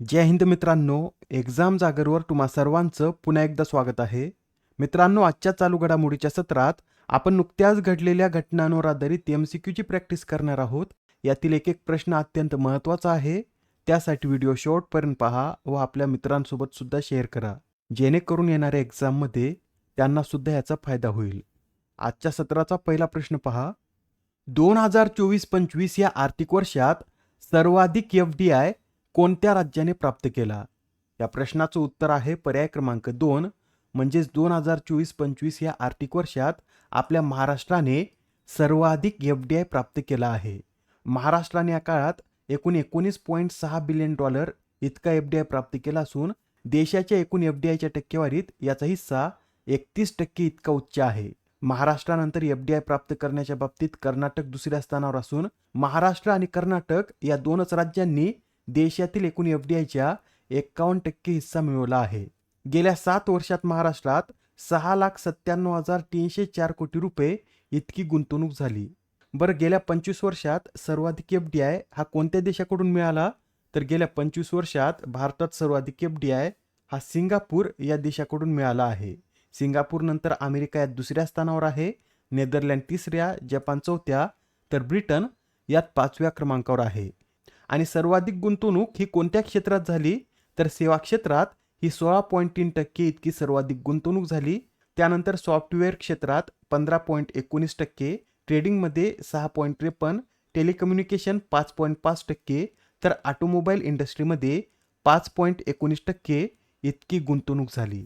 जय हिंद मित्रांनो एक्झाम जागरवर तुम्हा सर्वांचं पुन्हा एकदा स्वागत आहे. मित्रांनो आजच्या चालू घडामोडीच्या सत्रात आपण नुकत्याच घडलेल्या घटनांवर आधारित एम सी क्यूची प्रॅक्टिस करणार आहोत. यातील एक एक प्रश्न अत्यंत महत्त्वाचा आहे. त्यासाठी व्हिडिओ शेवटपर्यंत पहा व आपल्या मित्रांसोबत सुद्धा शेअर करा. जेणेकरून येणाऱ्या एक्झाममध्ये त्यांना सुद्धा याचा फायदा होईल. आजच्या सत्राचा पहिला प्रश्न पहा. दोन हजार चोवीस पंचवीस या आर्थिक वर्षात सर्वाधिक एफ डी आय कोणत्या राज्याने प्राप्त केला? या प्रश्नाचं उत्तर आहे पर्याय क्रमांक दोन म्हणजेच दोन हजार चोवीस पंचवीस या आर्थिक वर्षात आपल्या महाराष्ट्राने सर्वाधिक एफ डी आय प्राप्त केला आहे. महाराष्ट्राने या काळात एकूण एकोणीस पॉईंट सहा बिलियन डॉलर इतका एफ डी आय प्राप्त केला असून देशाच्या एकूण एफ डी आयच्या टक्केवारीत याचा हिस्सा एकतीस टक्के इतका उच्च आहे. महाराष्ट्रानंतर एफ डी आय प्राप्त करण्याच्या बाबतीत कर्नाटक दुसऱ्या स्थानावर असून महाराष्ट्र आणि कर्नाटक या दोनच राज्यांनी देशातील एकूण एफ डी आयच्या एक्कावन्न टक्के हिस्सा मिळवला आहे. गेल्या सात वर्षात महाराष्ट्रात सहा लाख सत्त्याण्णव हजार तीनशे चार कोटी रुपये इतकी गुंतवणूक झाली. बरं गेल्या पंचवीस वर्षात सर्वाधिक एफ डी आय हा कोणत्या देशाकडून मिळाला? तर गेल्या पंचवीस वर्षात भारतात सर्वाधिक एफ डी आय हा सिंगापूर या देशाकडून मिळाला आहे. सिंगापूर नंतर अमेरिका या दुसऱ्या स्थानावर आहे नेदरलँड तिसऱ्या जपान चौथ्या तर ब्रिटन यात पाचव्या क्रमांकावर आहे. आणि सर्वाधिक गुंतवणूक ही कोणत्या क्षेत्रात झाली? तर सेवा क्षेत्रात ही सोळा पॉईंट तीन टक्के इतकी सर्वाधिक गुंतवणूक झाली. त्यानंतर सॉफ्टवेअर क्षेत्रात पंधरा पॉईंट एकोणीस टक्के ट्रेडिंगमध्ये सहा पॉईंट त्रेपन्न टेलिकम्युनिकेशन पाच पॉईंट पाच टक्के तर ऑटोमोबाईल इंडस्ट्रीमध्ये पाच पॉईंट एकोणीस टक्के इतकी गुंतवणूक झाली.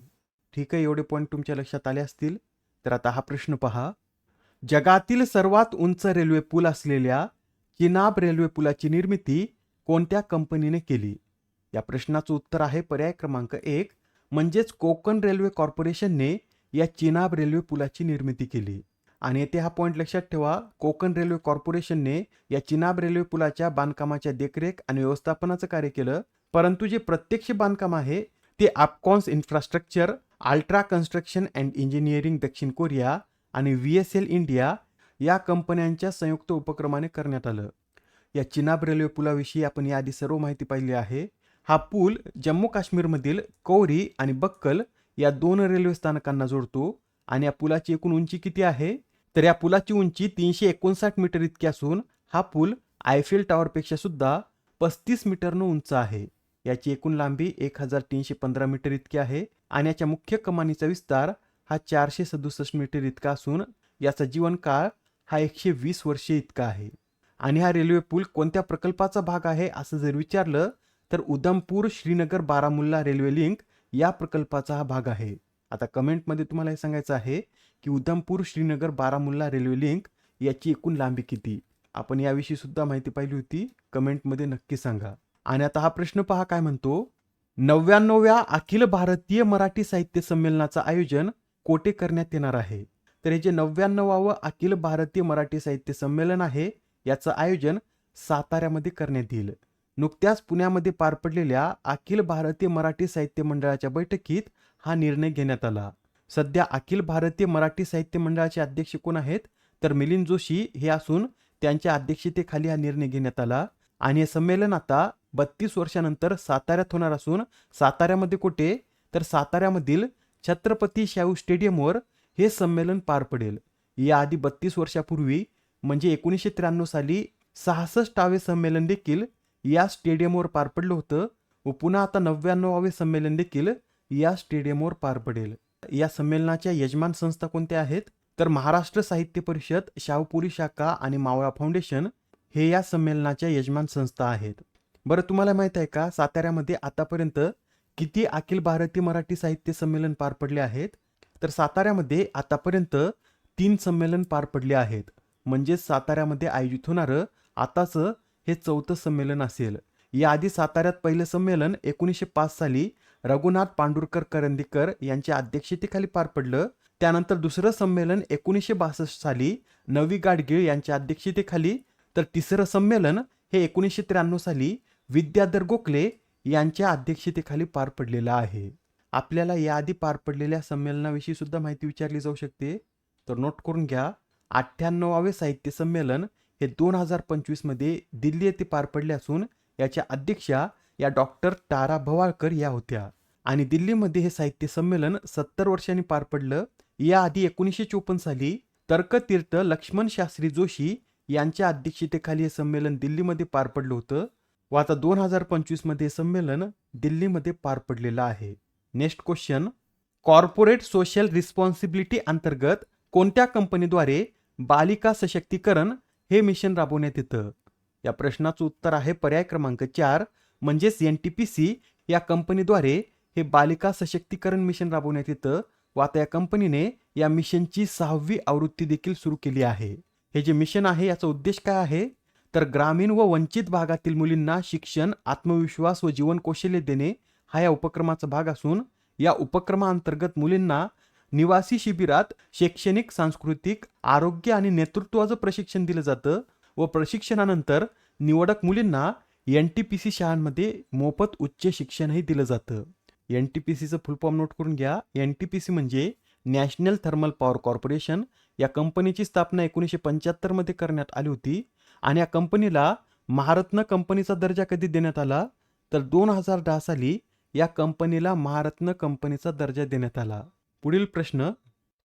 ठीक आहे एवढे पॉईंट तुमच्या लक्षात आले असतील? तर आता हा प्रश्न पहा. जगातील सर्वात उंच रेल्वे पूल असलेल्या चिनाब रेल्वे पुलाची निर्मिती कोणत्या कंपनीने केली? या प्रश्नाचं उत्तर आहे पर्याय क्रमांक एक म्हणजेच कोकण रेल्वे कॉर्पोरेशनने या चिनाब रेल्वे पुलाची निर्मिती केली. आणि येथे हा पॉईंट लक्षात ठेवा कोकण रेल्वे कॉर्पोरेशनने या चिनाब रेल्वे पुलाच्या बांधकामाच्या देखरेख आणि व्यवस्थापनाचं कार्य केलं परंतु जे प्रत्यक्ष बांधकाम आहे ते Afcons infrastructure ultra construction and engineering दक्षिण कोरिया आणि व्ही एस एल इंडिया या कंपन्यांच्या संयुक्त उपक्रमाने करण्यात आलं. या चिनाब रेल्वे पुलाविषयी आपण याआधी सर्व माहिती पाहिली आहे. हा पूल जम्मू काश्मीरमधील कौरी आणि बक्कल या दोन रेल्वे स्थानकांना जोडतो आणि या पुलाची एकूण उंची किती आहे? तर या पुलाची उंची तीनशे एकोणसाठ मीटर इतकी असून हा पूल आयफेल टॉवरपेक्षा सुद्धा पस्तीस मीटरनं उंच आहे. याची एकूण लांबी एक हजार तीनशे पंधरा मीटर इतकी आहे आणि याच्या मुख्य कमानीचा विस्तार हा चारशे सदुसष्ट मीटर इतका असून याचा जीवनकाळ हा एकशे वीस वर्षे इतका आहे. आणि हा रेल्वे पूल कोणत्या प्रकल्पाचा भाग आहे असं जर विचारलं तर उधमपूर श्रीनगर बारामुल्ला रेल्वे लिंक या प्रकल्पाचा हा भाग आहे. आता कमेंटमध्ये तुम्हाला हे सांगायचं आहे की उधमपूर श्रीनगर बारामुल्ला रेल्वे लिंक याची एकूण लांबी किती? आपण याविषयी सुद्धा माहिती पाहिली होती. कमेंटमध्ये नक्की सांगा. आणि आता हा प्रश्न पहा काय म्हणतो. नव्याण्णव्या अखिल भारतीय मराठी साहित्य संमेलनाचं आयोजन कोठे करण्यात येणार आहे? तर हे जे नव्याण्णवावं अखिल भारतीय मराठी साहित्य संमेलन आहे याचं आयोजन साताऱ्यामध्ये करण्यात येईल. नुकत्याच पुण्यामध्ये पार पडलेल्या अखिल भारतीय मराठी साहित्य मंडळाच्या बैठकीत हा निर्णय घेण्यात आला. सध्या अखिल भारतीय मराठी साहित्य मंडळाचे अध्यक्ष कोण आहेत तर मिलिंद जोशी हे असून त्यांच्या अध्यक्षतेखाली हा निर्णय घेण्यात आला. आणि हे संमेलन आता बत्तीस वर्षानंतर साताऱ्यात होणार असून साताऱ्यामध्ये कुठे? तर साताऱ्यामधील छत्रपती शाहू स्टेडियमवर हे संमेलन पार पडेल. याआधी बत्तीस वर्षापूर्वी म्हणजे एकोणीसशे त्र्याण्णव साली सहासष्टावे संमेलन देखील या स्टेडियमवर पार पडलं होतं व पुन्हा आता नव्याण्णवावे संमेलन देखील या स्टेडियमवर पार पडेल. या संमेलनाच्या यजमान संस्था कोणत्या आहेत? तर महाराष्ट्र साहित्य परिषद शाहूपुरी शाखा आणि मावळा फाउंडेशन हे या संमेलनाच्या यजमान संस्था आहेत. बरं तुम्हाला माहीत आहे का साताऱ्यामध्ये आतापर्यंत किती अखिल भारतीय मराठी साहित्य संमेलन पार पडले आहेत? तर साताऱ्यामध्ये आतापर्यंत तीन संमेलन पार पडले आहेत. म्हणजेच साताऱ्यामध्ये आयोजित होणारं आताचं हे चौथं संमेलन असेल. याआधी साताऱ्यात पहिलं संमेलन एकोणीसशे पाच साली रघुनाथ पांडुरकर करंदीकर यांच्या अध्यक्षतेखाली पार पडलं. त्यानंतर दुसरं संमेलन एकोणीसशे बासष्ट साली नवी गाडगीळ यांच्या अध्यक्षतेखाली. तर तिसरं संमेलन हे एकोणीसशे त्र्याण्णव साली विद्याधर गोखले यांच्या अध्यक्षतेखाली पार पडलेलं आहे. आपल्याला याआधी पार पडलेल्या संमेलनाविषयी सुद्धा माहिती विचारली जाऊ शकते. तर नोट करून घ्या अठ्ठ्याण्णवावे साहित्य संमेलन हे दोन हजार पंचवीसमध्ये दिल्ली येथे पार पडले असून याच्या अध्यक्षा या डॉक्टर तारा भवाळकर या होत्या. आणि दिल्लीमध्ये हे साहित्य संमेलन सत्तर वर्षांनी पार पडलं. याआधी एकोणीसशे चोपन्न साली तर्कतीर्थ लक्ष्मण शास्त्री जोशी यांच्या अध्यक्षतेखाली हे संमेलन दिल्लीमध्ये पार पडलं होतं. व आता दोन हजार पंचवीसमध्ये हे संमेलन दिल्लीमध्ये पार पडलेलं आहे. Next question corporate social responsibility अंतर्गत कोणत्या कंपनीद्वारे बालिका सशक्तीकरण हे मिशन राबवण्यात येतं? या प्रश्नाचं उत्तर आहे पर्याय क्रमांक चार म्हणजेच एन टी पी सी या कंपनीद्वारे हे बालिका सशक्तीकरण मिशन राबवण्यात येतं व आता या कंपनीने या मिशनची सहावी आवृत्ती देखील सुरू केली आहे. हे जे मिशन आहे याचा उद्देश काय आहे? तर ग्रामीण व वंचित भागातील मुलींना शिक्षण आत्मविश्वास व जीवन कौशल्य देणे हा या उपक्रमाचा भाग असून या उपक्रमाअंतर्गत मुलींना निवासी शिबिरात शैक्षणिक सांस्कृतिक आरोग्य आणि नेतृत्वाचं प्रशिक्षण दिलं जातं व प्रशिक्षणानंतर निवडक मुलींना एन टी पी सी शाळांमध्ये मोफत उच्च शिक्षणही दिलं जातं. एन टी पी सीचं फुल फॉर्म नोट करून घ्या. एन टी पी सी म्हणजे नॅशनल थर्मल पॉवर कॉर्पोरेशन. या कंपनीची स्थापना एकोणीसशे पंच्याहत्तरमध्ये करण्यात आली होती आणि या कंपनीला महारत्न कंपनीचा दर्जा कधी देण्यात आला? तर दोन हजार दहा साली या कंपनीला महारत्न कंपनीचा दर्जा देण्यात आला. पुढील प्रश्न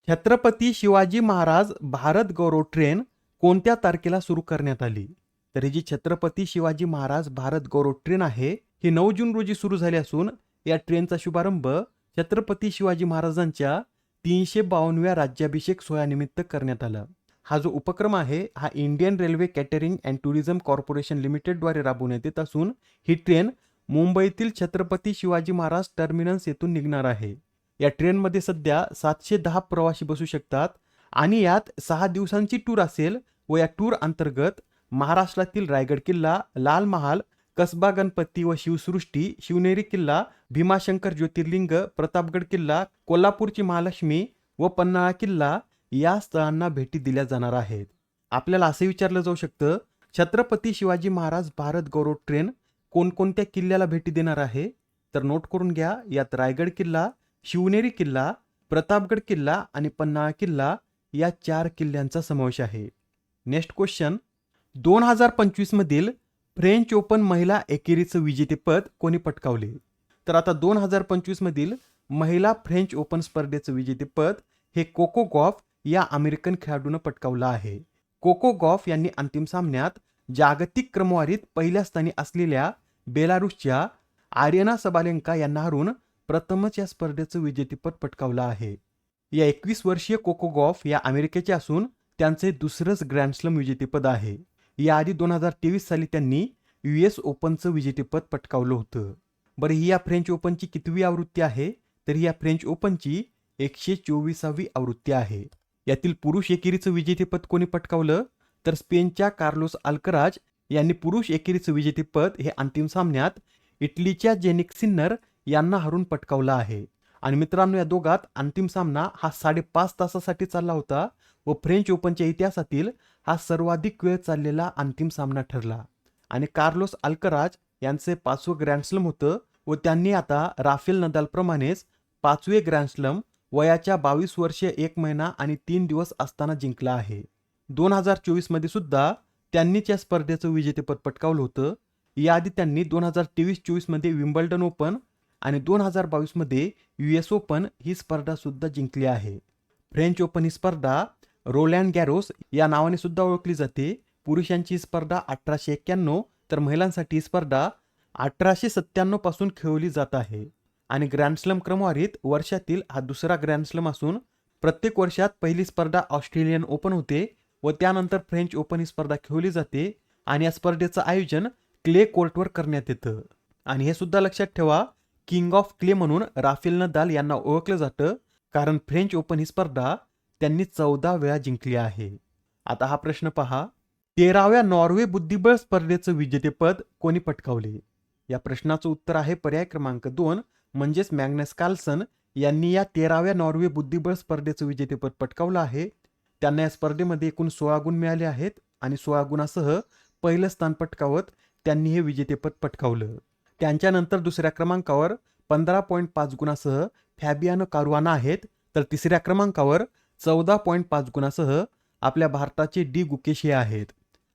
छत्रपती शिवाजी महाराज भारत गौरव ट्रेन कोणत्या तारखेला सुरू करण्यात आली? तर ही जी छत्रपती शिवाजी महाराज भारत गौरव ट्रेन आहे ही नऊ जून रोजी सुरू झाली असून या ट्रेनचा शुभारंभ छत्रपती शिवाजी महाराजांच्या तीनशे बावन्नव्या राज्याभिषेक सोहळ्यानिमित्त करण्यात आला. हा जो उपक्रम आहे हा Indian railway catering and tourism corporation लिमिटेडद्वारे राबवण्यात येत असून ही ट्रेन मुंबईतील छत्रपती शिवाजी महाराज टर्मिनस येथून निघणार आहे. या ट्रेनमध्ये सध्या सातशे दहा प्रवासी बसू शकतात आणि यात सहा दिवसांची टूर असेल व या टूर अंतर्गत महाराष्ट्रातील रायगड किल्ला लाल महाल कसबा गणपती व शिवसृष्टी शिवनेरी किल्ला भीमाशंकर ज्योतिर्लिंग प्रतापगड किल्ला कोल्हापूरची महालक्ष्मी व पन्हाळा किल्ला या स्थळांना भेटी दिल्या जाणार आहेत. आपल्याला असे विचारलं जाऊ शकतं छत्रपती शिवाजी महाराज भारत गौरव ट्रेन कोणकोणत्या किल्ल्याला भेटी देणार आहे तर नोट करून घ्या. यात रायगड किल्ला शिवनेरी किल्ला प्रतापगड किल्ला आणि पन्हाळा किल्ला या चार किल्ल्यांचा समावेश आहे. नेक्स्ट क्वेश्चन दोन हजार पंचवीसमधील फ्रेंच ओपन महिला एकेरीचं विजेतेपद कोणी पटकावले? तर आता दोन हजार पंचवीसमधील महिला फ्रेंच ओपन स्पर्धेचं विजेतेपद हे कोको गॉफ या अमेरिकन खेळाडूनं पटकावलं आहे. कोको गॉफ यांनी अंतिम सामन्यात जागतिक क्रमवारीत पहिल्या स्थानी असलेल्या बेलारूसच्या आर्यना सबालेंका यांना हरून प्रथमच या स्पर्धेचं विजेतेपद पटकावलं आहे. या एकवीस वर्षीय कोको गॉफ या अमेरिकेचे असून त्यांचे दुसरंच ग्रँडस्लम विजेतेपद आहे. याआधी दोन हजार तेवीस साली त्यांनी यू एस ओपनचं विजेतेपद पटकावलं होतं. बरं ही या फ्रेंच ओपनची कितवी आवृत्ती आहे? तर ही या फ्रेंच ओपनची एकशे चोवीसावी आवृत्ती आहे. यातील पुरुष एकेरीचं विजेतेपद कोणी पटकावलं? तर स्पेनच्या कार्लोस अल्कराज यांनी पुरुष एकेरीचं विजेतेपद हे अंतिम सामन्यात इटलीच्या जेनिक सिन्नर यांना हरून पटकावलं आहे. आणि मित्रांनो या दोघात अंतिम सामना हा साडेपाच तासासाठी चालला होता व फ्रेंच ओपनच्या इतिहासातील हा सर्वाधिक वेळ चाललेला अंतिम सामना ठरला. आणि कार्लोस अल्कराज यांचे पाचवं ग्रँडस्लम होतं व त्यांनी आता राफेल नदालप्रमाणेच पाचवे ग्रँडस्लम वयाच्या बावीस वर्षे एक महिना आणि तीन दिवस असताना जिंकला आहे. दोन हजार चोवीसमध्ये सुद्धा त्यांनीच या स्पर्धेचं विजेतेपद पटकावलं होतं. याआधी त्यांनी दोन हजार तेवीस चोवीसमध्ये विम्बल्डन ओपन आणि दोन हजार बावीसमध्ये यू एस ओपन ही स्पर्धासुद्धा जिंकली आहे. फ्रेंच ओपन ही स्पर्धा रोलँड गॅरोस या नावाने सुद्धा ओळखली जाते. पुरुषांची ही स्पर्धा अठराशे एक्क्याण्णव तर महिलांसाठी ही स्पर्धा अठराशे सत्त्याण्णवपासून खेळवली जात आहे आणि ग्रँडस्लम क्रमवारीत वर्षातील हा दुसरा ग्रँडस्लम असून प्रत्येक वर्षात पहिली स्पर्धा ऑस्ट्रेलियन ओपन होते. व त्यानंतर फ्रेंच ओपन ही स्पर्धा खेळली जाते आणि या स्पर्धेचं आयोजन क्ले कोर्टवर करण्यात येतं. आणि हे सुद्धा लक्षात ठेवा किंग ऑफ क्ले म्हणून राफेल नदाल यांना ओळखलं जातं कारण फ्रेंच ओपन ही स्पर्धा त्यांनी चौदा वेळा जिंकली आहे. आता हा प्रश्न पहा तेराव्या नॉर्वे बुद्धिबळ स्पर्धेचं विजेतेपद कोणी पटकावले? या प्रश्नाचं उत्तर आहे पर्याय क्रमांक दोन म्हणजेच मॅग्नस कार्लसन यांनी या तेराव्या नॉर्वे बुद्धिबळ स्पर्धेचं विजेतेपद पटकावलं आहे. त्यांना या स्पर्धेमध्ये एकूण सोळा गुण मिळाले आहेत आणि सोळा गुणासह पहिलं स्थान पटकावत त्यांनी हे विजेतेपद पटकावलं. त्यांच्यानंतर दुसऱ्या क्रमांकावर पंधरा पॉईंट पाच गुणासह फॅबियानो कारुआना आहेत तर तिसऱ्या क्रमांकावर चौदा पॉईंट पाच गुणासह आपल्या भारताचे डी गुकेश हे आहेत.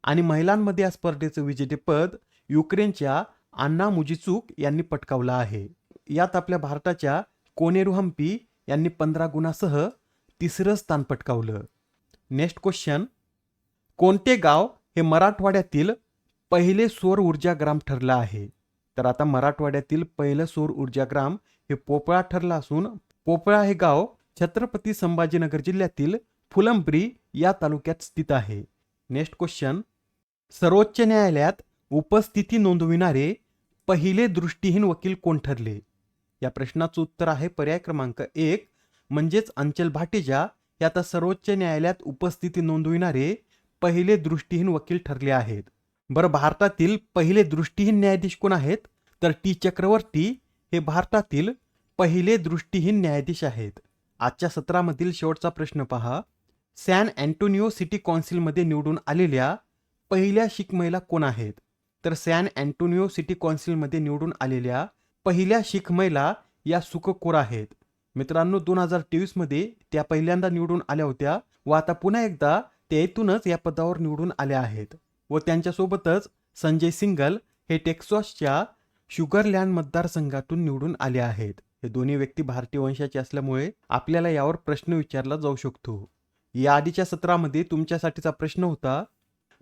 आणि महिलांमध्ये या स्पर्धेचं विजेतेपद युक्रेनच्या अण्णा मुजिचूक यांनी पटकावलं आहे. यात आपल्या भारताच्या कोनेरू हम्पी यांनी पंधरा गुणासह तिसरं स्थान पटकावलं. नेक्स्ट क्वेश्चन कोणते गाव हे मराठवाड्यातील पहिले सौर ऊर्जा ग्राम ठरलं आहे? तर आता मराठवाड्यातील पहिलं सौर ऊर्जा ग्राम हे पोपळा ठरलं असून पोपळा हे गाव छत्रपती संभाजीनगर जिल्ह्यातील फुलंब्री या तालुक्यात स्थित आहे. नेक्स्ट क्वेश्चन सर्वोच्च न्यायालयात उपस्थिती नोंदविणारे पहिले दृष्टीहीन वकील कोण ठरले? या प्रश्नाचं उत्तर आहे पर्याय क्रमांक एक म्हणजेच अंचल भाटेजा हे आता सर्वोच्च न्यायालयात उपस्थिती नोंदविणारे पहिले दृष्टीहीन वकील ठरले आहेत. बरं भारतातील पहिले दृष्टीहीन न्यायाधीश कोण आहेत? तर टी चक्रवर्ती हे भारतातील पहिले दृष्टीहीन न्यायाधीश आहेत. आजच्या सत्रामधील शेवटचा प्रश्न पहा. सॅन अँटोनिओ सिटी कौन्सिलमध्ये निवडून आलेल्या पहिल्या शीख महिला कोण आहेत? तर सॅन अँटोनिओ सिटी कौन्सिलमध्ये निवडून आलेल्या पहिल्या शीख महिला या सुखकोर आहेत. मित्रांनो दोन हजार तेवीसमध्ये त्या पहिल्यांदा निवडून आल्या होत्या व आता पुन्हा एकदा त्या इथूनच या पदावर निवडून आल्या आहेत व त्यांच्यासोबतच संजय सिंगल हे टेक्सॉसच्या शुगरलँड मतदारसंघातून निवडून आले आहेत. हे दोन्ही व्यक्ती भारतीय वंशाचे असल्यामुळे आपल्याला यावर प्रश्न विचारला जाऊ शकतो. या आधीच्या सत्रामध्ये तुमच्यासाठीचा प्रश्न होता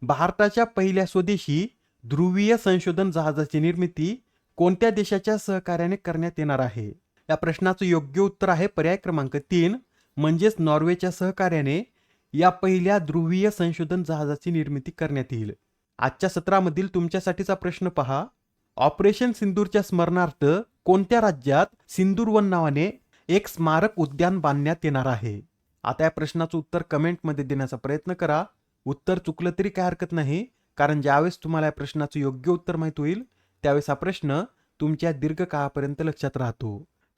भारताच्या पहिल्या स्वदेशी ध्रुवीय संशोधन जहाजाची निर्मिती कोणत्या देशाच्या सहकार्याने करण्यात येणार आहे? या प्रश्नाचं योग्य उत्तर आहे पर्याय क्रमांक तीन म्हणजेच नॉर्वेच्या सहकार्याने या पहिल्या ध्रुवीय संशोधन जहाजाची निर्मिती करण्यात येईल. आजच्या सत्रामधील तुमच्यासाठीचा प्रश्न पहा. ऑपरेशन सिंदूरच्या स्मरणार्थ कोणत्या राज्यात सिंदूरवन नावाने एक स्मारक उद्यान बांधण्यात येणार आहे? आता या प्रश्नाचं उत्तर कमेंटमध्ये देण्याचा प्रयत्न करा. उत्तर चुकलं तरी काय हरकत नाही कारण ज्यावेळेस तुम्हाला या प्रश्नाचं योग्य उत्तर माहीत होईल त्यावेळेस हा प्रश्न तुमच्या दीर्घकाळापर्यंत लक्षात राहतो.